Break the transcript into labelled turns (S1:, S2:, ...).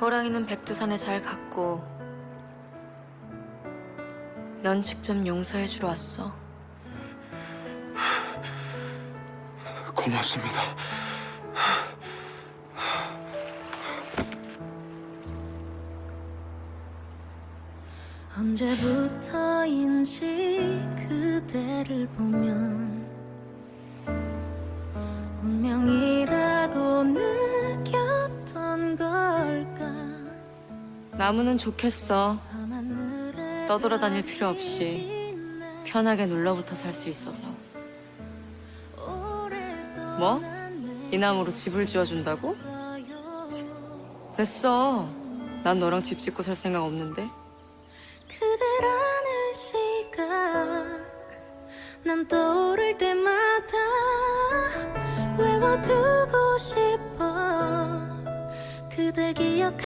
S1: 호랑이는 백두산에 잘 갔고 넌 직접 용서해 주러 왔어.
S2: 고맙습니다.
S3: 언제부터인지 그대를 보면 운명이
S1: 나무는 좋겠어. 떠돌아다닐 필요 없이 편하게 눌러붙어 살 수 있어서. 뭐? 이 나무로 집을 지어준다고? 됐어. 난 너랑 집 짓고 살 생각 없는데.
S3: 그대라는 시간 난 떠오를 때마다 외워두고 싶어 그댈 기억하